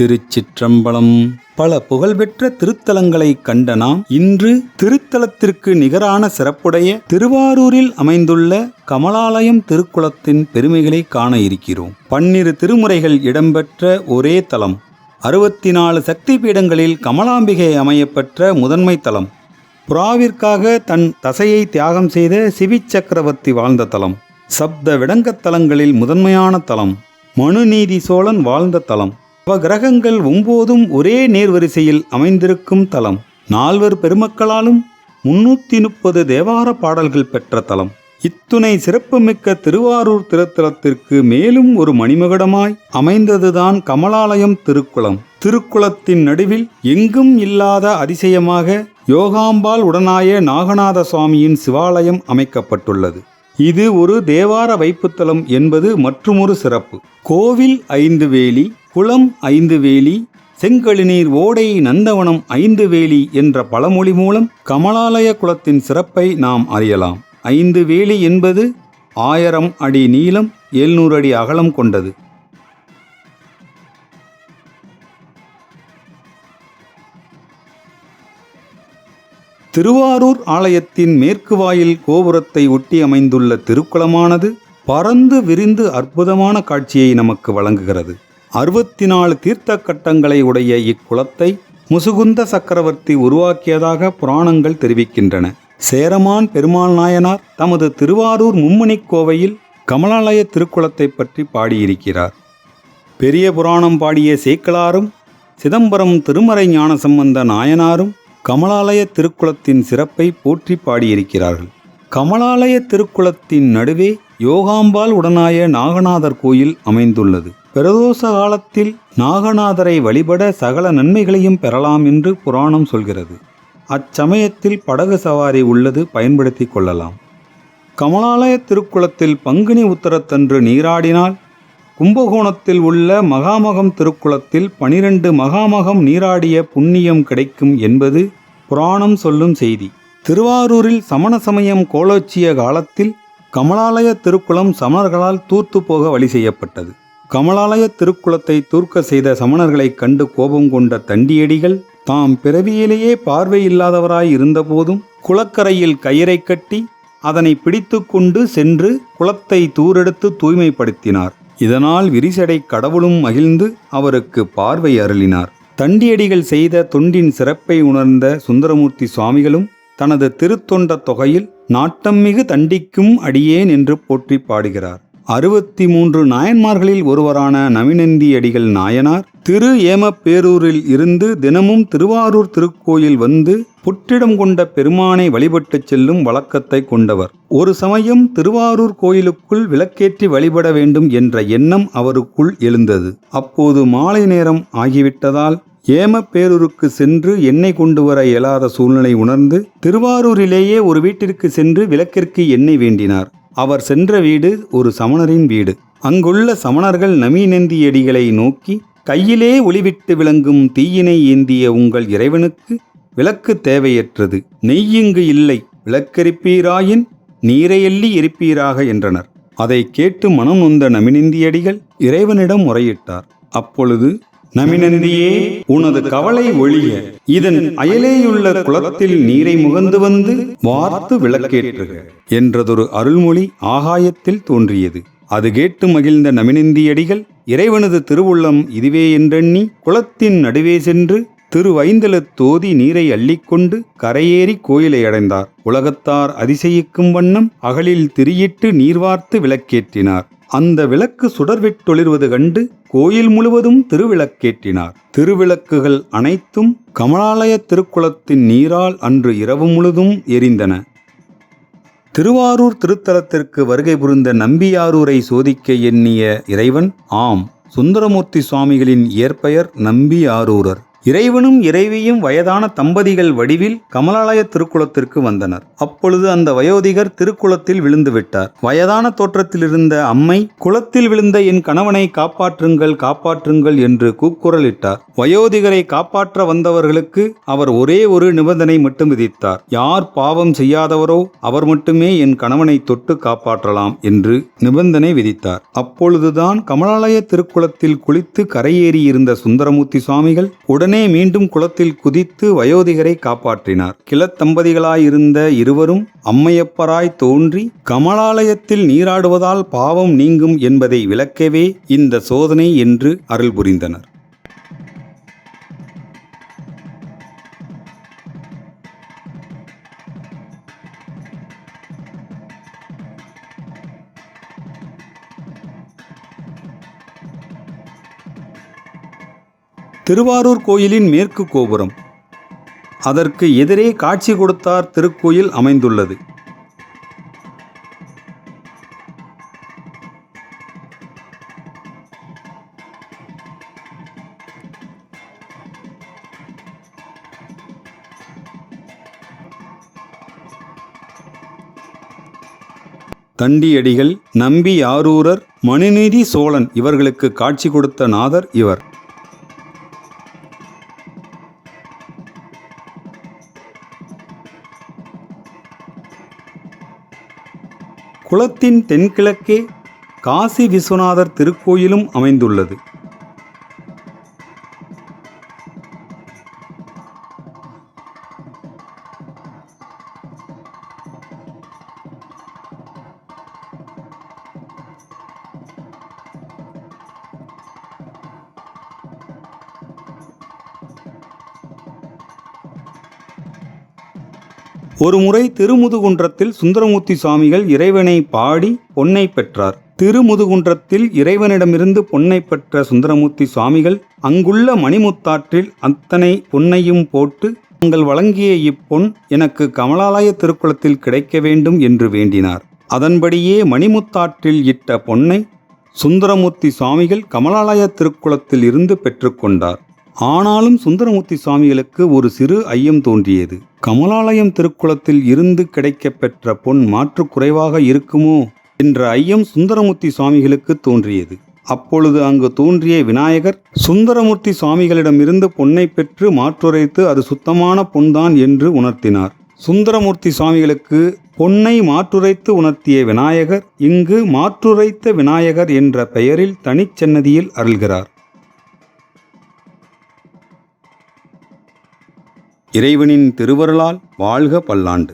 திருச்சிற்றம்பலம். பல புகழ்பெற்ற திருத்தலங்களை கண்ட நாம் இன்று திருத்தலத்திற்கு நிகரான சிறப்புடைய திருவாரூரில் அமைந்துள்ள கமலாலயம் திருக்குளத்தின் பெருமைகளை காண இருக்கிறோம். பன்னிரு திருமுறைகள் இடம்பெற்ற ஒரே தலம் அறுபத்தி நாலு சக்தி பீடங்களில் கமலாம்பிகை அமையப்பெற்ற முதன்மை தலம் புறாவிற்காக தன் தசையை தியாகம் செய்த சிவி சக்கரவர்த்தி வாழ்ந்த தலம் சப்த விடங்கத் தலங்களில் முதன்மையான தலம் மனுநீதி சோழன் வாழ்ந்த தலம். கிரகங்கள் ஒம்போதும் ஒரே நேர்வரிசையில் அமைந்திருக்கும் தலம். நால்வர் பெருமக்களாலும் முன்னூற்றி முப்பது தேவார பாடல்கள் பெற்ற தலம். இத்துணை சிறப்புமிக்க திருவாரூர் திருத்தலத்திற்கு மேலும் ஒரு மணிமகுடமாய் அமைந்ததுதான் கமலாலயம் திருக்குளம். திருக்குளத்தின் நடுவில் எங்கும் இல்லாத அதிசயமாக யோகாம்பாள் உடனாய நாகநாத சுவாமியின் சிவாலயம் அமைக்கப்பட்டுள்ளது. இது ஒரு தேவார வைப்புத்தலம் என்பது மற்றுமொரு சிறப்பு. கோவில் ஐந்து வேலி குளம் ஐந்து வேலி செங்கழுநீர் ஓடை நந்தவனம் ஐந்து வேலி என்ற பழமொழி மூலம் கமலாலய குளத்தின் சிறப்பை நாம் அறியலாம். ஐந்து வேலி என்பது ஆயிரம் அடி நீளம் எழுநூறு அடி அகலம் கொண்டது. திருவாரூர் ஆலயத்தின் மேற்கு வாயில் கோபுரத்தை ஒட்டி அமைந்துள்ள திருக்குளமானது பறந்து விரிந்து அற்புதமான காட்சியை நமக்கு வழங்குகிறது. அறுபத்தி நாலு தீர்த்த கட்டங்களை உடைய இக்குளத்தை முசுகுந்த சக்கரவர்த்தி உருவாக்கியதாக புராணங்கள் தெரிவிக்கின்றன. சேரமான் பெருமாள் நாயனார் தமது திருவாரூர் மும்மணிக் கோவையில் கமலாலய திருக்குளத்தை பற்றி பாடியிருக்கிறார். பெரிய புராணம் பாடிய சேக்கலாரும் சிதம்பரம் திருமறை ஞானசம்பந்த நாயனாரும் கமலாலய திருக்குளத்தின் சிறப்பை போற்றி பாடியிருக்கிறார்கள். கமலாலய திருக்குளத்தின் நடுவே யோகாம்பாள் உடனாய நாகநாதர் கோயில் அமைந்துள்ளது. பிரதோஷ காலத்தில் நாகநாதரை வழிபட சகல நன்மைகளையும் பெறலாம் என்று புராணம் சொல்கிறது. அச்சமயத்தில் படகு சவாரி உள்ளது பயன்படுத்தி கொள்ளலாம். கமலாலய திருக்குளத்தில் பங்குனி உத்தரத்தன்று நீராடினால் கும்பகோணத்தில் உள்ள மகாமகம் திருக்குளத்தில் பனிரெண்டு மகாமகம் நீராடிய புண்ணியம் கிடைக்கும் என்பது புராணம் சொல்லும் செய்தி. திருவாரூரில் சமண சமயம் கோலோச்சிய காலத்தில் கமலாலய திருக்குளம் சமணர்களால் தூர்த்து போக வழி செய்யப்பட்டது. கமலாலய திருக்குளத்தை தூர்க்க செய்த சமணர்களைக் கண்டு கோபம் கொண்ட தண்டியடிகள் தாம் பிறவியிலேயே பார்வையில்லாதவராய் இருந்தபோதும் குளக்கரையில் கயிறை கட்டி அதனை பிடித்து கொண்டு சென்று குளத்தை தூரெடுத்து தூய்மைப்படுத்தினார். இதனால் விரிசடை கடவுளும் மகிழ்ந்து அவருக்கு பார்வை அருளினார். தண்டியடிகள் செய்த தொண்டின் சிறப்பை உணர்ந்த சுந்தரமூர்த்தி சுவாமிகளும் தனது திருத்தொண்ட தொகையில் நாட்டம்மிகு தண்டிக்கும் அடியேன் என்று போற்றி பாடுகிறார். அறுபத்தி மூன்று நாயன்மார்களில் ஒருவரான நவீனந்தியடிகள் நாயனார் திரு ஏமப்பேரூரில் இருந்து தினமும் திருவாரூர் திருக்கோயில் வந்து புற்றிடம் கொண்ட பெருமானை வழிபட்டுச் செல்லும் வழக்கத்தை கொண்டவர். ஒரு சமயம் திருவாரூர் கோயிலுக்குள் விளக்கேற்றி வழிபட வேண்டும் என்ற எண்ணம் அவருக்குள் எழுந்தது. அப்போது மாலை நேரம் ஆகிவிட்டதால் ஏமப்பேரூருக்கு சென்று எண்ணெய் கொண்டு வர இயலாத சூழ்நிலை உணர்ந்து திருவாரூரிலேயே ஒரு வீட்டிற்கு சென்று விளக்கிற்கு எண்ணெய் வேண்டினார். அவர் சென்ற வீடு ஒரு சமணரின் வீடு. அங்குள்ள சமணர்கள் நவீனந்தியடிகளை நோக்கி கையிலே ஒளிவிட்டு விளங்கும் தீயினை ஏந்திய உங்கள் இறைவனுக்கு விளக்கு தேவையற்றது. நெய்யிங்கு இல்லை விளக்கெரிப்பீராயின் நீரையள்ளி எரிப்பீராக என்றனர். அதை கேட்டு மனம் நொந்த நமினிந்தியடிகள் இறைவனிடம் முறையிட்டார். அப்பொழுது நமினந்தியே உனது கவலை ஒழிய. இதன் அயலேயுள்ள குளத்தில் நீரை முகந்து வந்து வார்த்து விளக்கேற்றுக என்றதொரு அருள்மொழி ஆகாயத்தில் தோன்றியது. அது கேட்டு மகிழ்ந்த நமினந்தியடிகள் இறைவனது திருவுள்ளம் இதுவே என்றெண்ணி குளத்தின் நடுவே சென்று திருவைந்தலத் தோதி நீரை அள்ளிக்கொண்டு கரையேறி கோயிலை அடைந்தார். உலகத்தார் அதிசயிக்கும் வண்ணம் அகலில் திரியிட்டு நீர்வார்த்து விளக்கேற்றினார். அந்த விளக்கு சுடர்விட்டொளிர்வது கண்டு கோயில் முழுவதும் திருவிளக்கேற்றினார் திருவிளக்குகள் அனைத்தும் கமலாலய திருக்குளத்தின் நீரால் அன்று இரவு முழுதும் எரிந்தன. திருவாரூர் திருத்தலத்திற்கு வருகை புரிந்த நம்பியாரூரை சோதிக்க எண்ணிய இறைவன் ஆம் சுந்தரமூர்த்தி சுவாமிகளின் இயற்பெயர் நம்பியாரூரர். இறைவனும் இறைவியும் வயதான தம்பதிகள் வடிவில் கமலாலய திருக்குளத்திற்கு வந்தனர். அப்பொழுது அந்த வயோதிகர் திருக்குளத்தில் விழுந்து விட்டார் வயதான தோற்றத்தில் இருந்த அம்மை குளத்தில் விழுந்த என் கணவனை காப்பாற்றுங்கள் காப்பாற்றுங்கள் என்று கூக்குரலிட்டார். வயோதிகரை காப்பாற்ற வந்தவர்களுக்கு அவர் ஒரே ஒரு நிபந்தனை மட்டும் விதித்தார். யார் பாவம் செய்யாதவரோ அவர் மட்டுமே என் கணவனை தொட்டு காப்பாற்றலாம் என்று நிபந்தனை விதித்தார். அப்பொழுதுதான் கமலாலய திருக்குளத்தில் குளித்து கரையேறியிருந்த சுந்தரமூர்த்தி சுவாமிகள் உடனே மீண்டும் குளத்தில் குதித்து வயோதிகரை காப்பாற்றினார். கிளத்தம்பதிகளாயிருந்த இருவரும் அம்மையப்பராய் தோன்றி கமலாலயத்தில் நீராடுவதால் பாவம் நீங்கும் என்பதை விளக்கவே இந்த சோதனை என்று அருள் புரிந்தனர் திருவாரூர் கோயிலின் மேற்கு கோபுரம். அதற்கு எதிரே காட்சி கொடுத்தார் திருக்கோயில் அமைந்துள்ளது. தண்டியடிகள் நம்பி ஆரூரர் மணிநீதி சோழன் இவர்களுக்கு காட்சி கொடுத்த நாதர் இவர். குளத்தின் தென்கிழக்கே காசி விஸ்வநாதர் திருக்கோயிலும் அமைந்துள்ளது. ஒருமுறை திருமுதுகுன்றத்தில் சுந்தரமூர்த்தி சுவாமிகள் இறைவனை பாடி பொன்னை பெற்றார். திருமுதுகுன்றத்தில் இறைவனிடமிருந்து பொன்னை பெற்ற சுந்தரமூர்த்தி சுவாமிகள் அங்குள்ள மணிமுத்தாற்றில் அத்தனை பொன்னையும் போட்டு தாங்கள் வழங்கிய இப்பொன் எனக்கு கமலாலய திருக்குளத்தில் கிடைக்க வேண்டும் என்று வேண்டினார். அதன்படியே மணிமுத்தாற்றில் இட்ட பொன்னை சுந்தரமூர்த்தி சுவாமிகள் கமலாலய திருக்குளத்தில் இருந்து பெற்றுக்கொண்டார் ஆனாலும் சுந்தரமூர்த்தி சுவாமிகளுக்கு ஒரு சிறு ஐயம் தோன்றியது. கமலாலயம் திருக்குளத்தில் இருந்து கிடைக்கப்பெற்ற பொன் மாற்று குறைவாக இருக்குமோ என்ற ஐயம் சுந்தரமூர்த்தி சுவாமிகளுக்கு தோன்றியது. அப்பொழுது அங்கு தோன்றிய விநாயகர் சுந்தரமூர்த்தி சுவாமிகளிடமிருந்து பொன்னை பெற்று மாற்றுரைத்து அது சுத்தமான பொன்தான் என்று உணர்த்தினார். சுந்தரமூர்த்தி சுவாமிகளுக்கு பொன்னை மாற்றுரைத்து உணர்த்திய விநாயகர் இங்கு மாற்றுரைத்த விநாயகர் என்ற பெயரில் தனிச்சன்னதியில் அருள்கிறார். இறைவனின் திருவருளால் வாழ்க பல்லாண்டு.